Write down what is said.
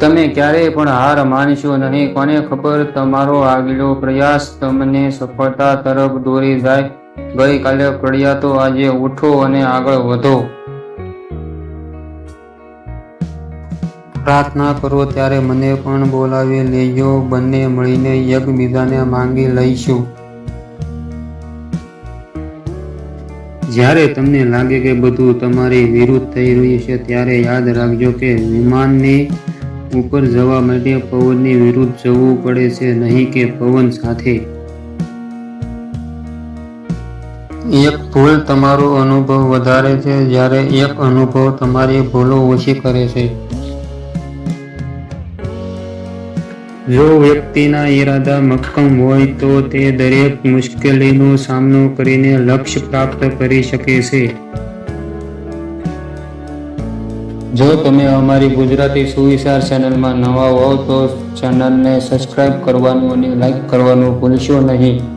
તમે ક્યારેય પણ હાર માનશો નહીં. કોને ખબર? તમારો આગલો પ્રયાસ તમને સફળતા તરફ દોરી જાય. ગઈકાલે પડ્યા તો આજે ઉઠો અને આગળ વધો. પ્રાર્થના કરો ત્યારે મને પણ બોલાવી લેજો. બંને મળીને એકબીજાને માંગી લઈશું. જ્યારે તમને લાગે કે બધું તમારી વિરુદ્ધ થઈ રહ્યું છે, ત્યારે યાદ રાખજો કે વિમાનની ઉપર જવા માટે પવનની વિરુદ્ધ જવું પડે છે નહીં કે પવન સાથે. એક ભૂલ તમારો અનુભવ વધારે છે જ્યારે એક અનુભવ તમારી ભૂલો ઓછી કરે છે. જો વ્યક્તિના ઈરાદા મક્કમ હોય તો તે દરેક મુશ્કેલીનો સામનો કરીને લક્ષ્ય પ્રાપ્ત કરી શકે છે. જો તમે અમારી ગુજરાતી સુવિચાર ચેનલમાં નવા હોવ તો ચેનલને સબસ્ક્રાઇબ કરવાનું અને લાઈક કરવાનું ભૂલશો નહીં.